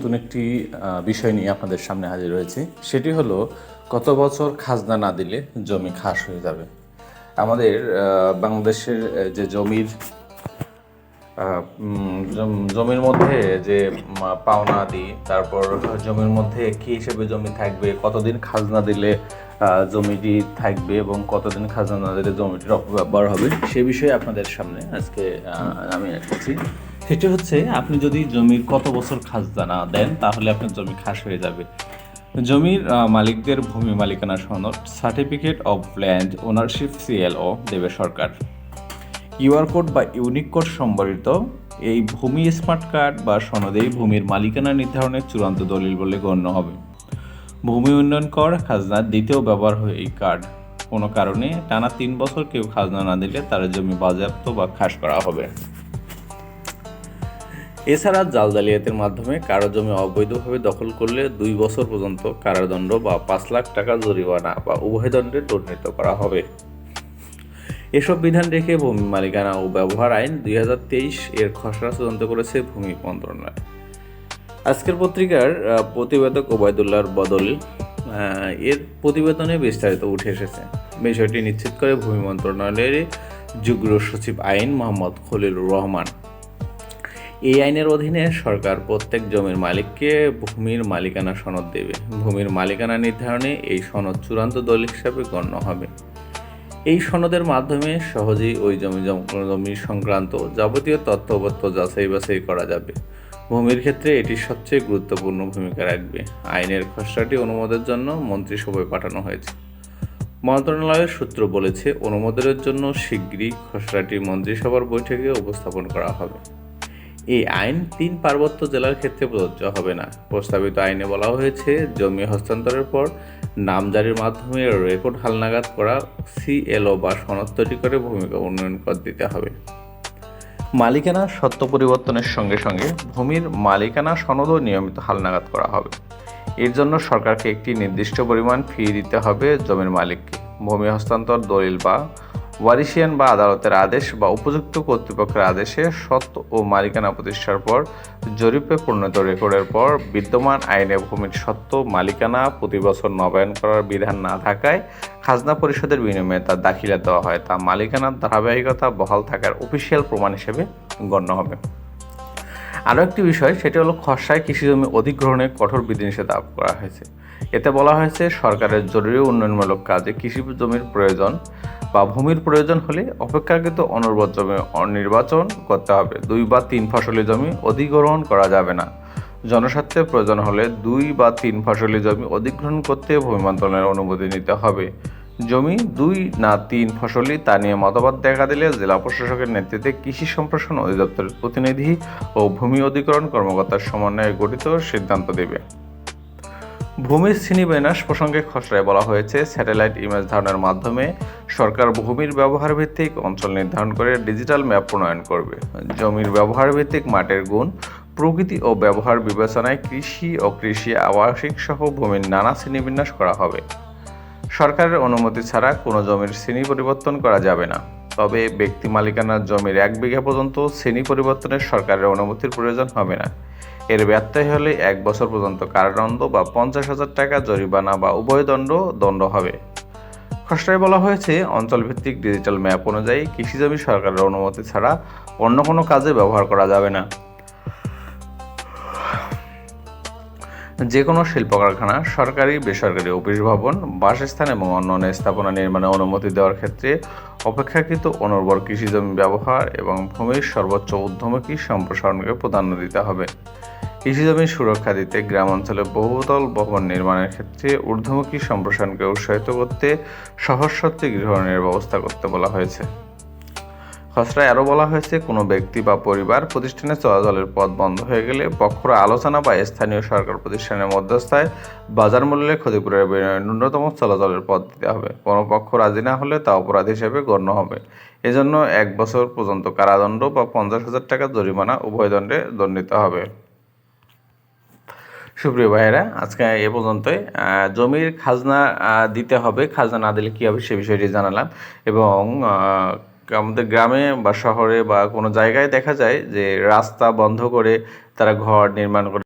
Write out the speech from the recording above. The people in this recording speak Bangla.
নতুন একটি বিষয় নিয়ে আপনাদের সামনে হাজির হয়েছি। সেটি হলো, কত বছর খাজনা না দিলে জমি খাস হয়ে যাবে? আমাদের বাংলাদেশের যে জমির জমির মধ্যে যে পাওনা দিই, তারপর জমির মধ্যে কি হিসেবে জমি থাকবে, কতদিন খাজনা দিলে জমিটি থাকবে এবং কতদিন খাজনা না দিলে জমিটির অপব্যবহার হবে, সে বিষয়ে আপনাদের সামনে আজকে আমি এসেছি সেটি হচ্ছে আপনি যদি জমির কত বছর খাজনা দেন, তাহলে আপনার জমি খাস হয়ে যাবে। জমির মালিকদের ভূমি মালিকানা সনদ certificate of land ownership CLO দেবে সরকার। কিউআর কোড বা ইউনিক কোড সম্বলিত এই ভূমি স্মার্ট কার্ড বা সনদেই ভূমির মালিকানা নির্ধারণের চূড়ান্ত দলিল বলে গণ্য হবে। ভূমি উন্নয়ন কর খাজনার দ্বিতীয় ব্যবহার হয় এই কার্ড কোনো কারণে টানা তিন বছর কেউ খাজনা না দিলে তার জমি বাজেয়াপ্ত বা খাস করা হবে। এছাড়া জাল জালিয়াতির মাধ্যমে কারও জমি অবৈধভাবে দখল করলে দুই বছর পর্যন্ত কারাদণ্ড বা পাঁচ লাখ টাকা জরিমানা বা উভয় দণ্ডে দণ্ডিত করা হবে। এসব বিধান রেখে ভূমি মালিকানা ও ব্যবহার আইন দুই হাজার তেইশ এর খসড়া তদন্ত করেছে ভূমি মন্ত্রণালয়। আজকের পত্রিকার প্রতিবেদক ওবায়দুল্লাহর বদল এর প্রতিবেদনে বিস্তারিত উঠে এসেছে। বিষয়টি নিশ্চিত করে ভূমি মন্ত্রণালয়ের যুগ্ম সচিব আইন মোহাম্মদ খলিলুর রহমান। এই আইনের অধীনে সরকার প্রত্যেক জমির মালিককে ভূমির মালিকানা সনদ দেবে। ভূমির মালিকানা নির্ধারণে এই সনদ চূড়ান্ত দলিল হিসাবে গণ্য হবে। এই সনদের মাধ্যমে সহজেই ওই জমি জমি সংক্রান্ত যাবতীয় তথ্যপত্র যাচাই বাছাই করা যাবে। ভূমির ক্ষেত্রে এটি সবচেয়ে গুরুত্বপূর্ণ ভূমিকা রাখবে। আইনের খসড়াটি অনুমোদের জন্য মন্ত্রিসভায় পাঠানো হয়েছে। মন্ত্রণালয়ের সূত্র বলেছে, অনুমোদনের জন্য শীঘ্রই খসড়াটি মন্ত্রিসভার বৈঠকে উপস্থাপন করা হবে। এই আইন তিন পার্বত্য জেলার ক্ষেত্রে প্রযোজ্য হবে না। প্রস্তাবিত আইনে বলা হয়েছে, জমি হস্তান্তরের পর নামজারির মাধ্যমে রেকর্ড হালনাগাদ করা সিএলও বা সনদ তৈরি করে ভূমিকা উন্নয়ন কর দিতে হবে। মালিকানা সত্য পরিবর্তনের সঙ্গে সঙ্গে ভূমির মালিকানা সনদও নিয়মিত হালনাগাদ করা হবে। এর জন্য সরকারকে একটি নির্দিষ্ট পরিমাণ ফি দিতে হবে জমির মালিককে। ভূমি হস্তান্তর দলিল বা ওয়ারিশিয়ান বা আদালতের আদেশ বা উপযুক্ত কর্তৃপক্ষের আদেশে সত্য ও মালিকানা প্রতিষ্ঠার পর, জরিপে পরিণত রেকর্ডের পর বিদ্যমান আইনে ভূমির সত্য মালিকানা প্রতি বছর নবায়ন করার বিধান না থাকায় খাজনা পরিষদের বিনিময়ে তার দাখিলা দেওয়া হয়। তা মালিকানার ধারাবাহিকতা বহাল থাকার অফিসিয়াল প্রমাণ হিসেবে গণ্য হবে। আরও একটি বিষয়, সেটি হলো খসড়ায় কৃষি জমি অধিগ্রহণে কঠোর বিধিনিষেধ আরোপ করা হয়েছে। এতে বলা হয়েছে, সরকারের জরুরি উন্নয়নমূলক কাজে কৃষি জমির প্রয়োজন বা ভূমির প্রয়োজন হলে অপেক্ষাকৃত অনুর্বর জমি নির্বাচন করতে হবে। দুই বা তিন ফসলি জমি অধিগ্রহণ করা যাবে না। জনস্বার্থে প্রয়োজন হলে দুই বা তিন ফসলি জমি অধিগ্রহণ করতে ভূমি মন্ত্রণালয়ের অনুমতি নিতে হবে। জমি দুই না তিন ফসলি তা নিয়ে মতবাদ দেখা দিলে জেলা প্রশাসকের নেতৃত্বে কৃষি সম্প্রসারণ অধিদপ্তরের প্রতিনিধি ও ভূমি অধিকরণ কর্মকর্তার সমন্বয়ে গঠিত সিদ্ধান্ত দেবে। ভূমির শ্রেণীবিন্যাস প্রসঙ্গে খসড়ায় বলা হয়েছে, স্যাটেলাইট ইমেজ ধারণের মাধ্যমে সরকার ভূমির ব্যবহার ভিত্তিক অঞ্চল নির্ধারণ করে ডিজিটাল ম্যাপ প্রণয়ন করবে। জমির ব্যবহার ভিত্তিক মাটির গুণ, প্রকৃতি ও ব্যবহার বিবেচনায় কৃষি ও কৃষি আবাসিক সহ ভূমির নানা শ্রেণীবিন্যাস করা হবে। সরকারের অনুমতি ছাড়া কোনো জমির শ্রেণি পরিবর্তন করা যাবে না। তবে ব্যক্তি মালিকানার জমির এক বিঘা পর্যন্ত শ্রেণি পরিবর্তনের সরকারের অনুমতির প্রয়োজন হবে না। এর ব্যত্যয় হলে এক বছর পর্যন্ত কারাদণ্ড বা পঞ্চাশ হাজার টাকা জরিমানা বা উভয় দণ্ড দণ্ড হবে। খসড়ায় বলা হয়েছে, অঞ্চলভিত্তিক ডিজিটাল ম্যাপ অনুযায়ী কৃষিজমি সরকারের অনুমতি ছাড়া অন্য কোনো কাজে ব্যবহার করা যাবে না। যে কোনো শিল্প কারখানা সরকারি, বেসরকারি অফিস, ভবন, বাসস্থান এবং অন্যান্য স্থাপনা নির্মাণে অনুমতি দেওয়ার ক্ষেত্রে অপেক্ষাকৃত অনুর্বর কৃষি জমি ব্যবহার এবং ভূমির সর্বোচ্চ ঊর্ধ্বমুখী সম্প্রসারণকে প্রাধান্য দিতে হবে। কৃষি জমির সুরক্ষা দিতে গ্রাম অঞ্চলে বহুতল ভবন নির্মাণের ক্ষেত্রে ঊর্ধ্বমুখী সম্প্রসারণকে উৎসাহিত করতে সহজ শর্তে গৃহণের ব্যবস্থা করতে বলা হয়েছে। খসড়ায় আরও বলা হয়েছে, কোনো ব্যক্তি বা পরিবার প্রতিষ্ঠানে চলাচলের পথ বন্ধ হয়ে গেলে পক্ষরা আলোচনা বা স্থানীয় সরকার প্রতিষ্ঠানের মধ্যস্থায় বাজার মূল্যে ক্ষতিপূরণের বিনিময়ে ন্যূনতম চলাচলের পথ দিতে হবে। কোনো পক্ষ রাজি না হলে তা অপরাধ হিসেবে গণ্য হবে। এজন্য এক বছর পর্যন্ত কারাদণ্ড বা পঞ্চাশ হাজার টাকা জরিমানা উভয় দণ্ডে দণ্ডিত হবে। সুপ্রিয় ভাইয়েরা, আজকে এ পর্যন্তই। জমির খাজনা দিতে হবে। খাজনা না দিলে কী হবে সে বিষয়টি জানালাম এবং আমাদের গ্রামে বা শহরে বা কোনো জায়গায় দেখা যায় যে রাস্তা বন্ধ করে তারা ঘর নির্মাণ করে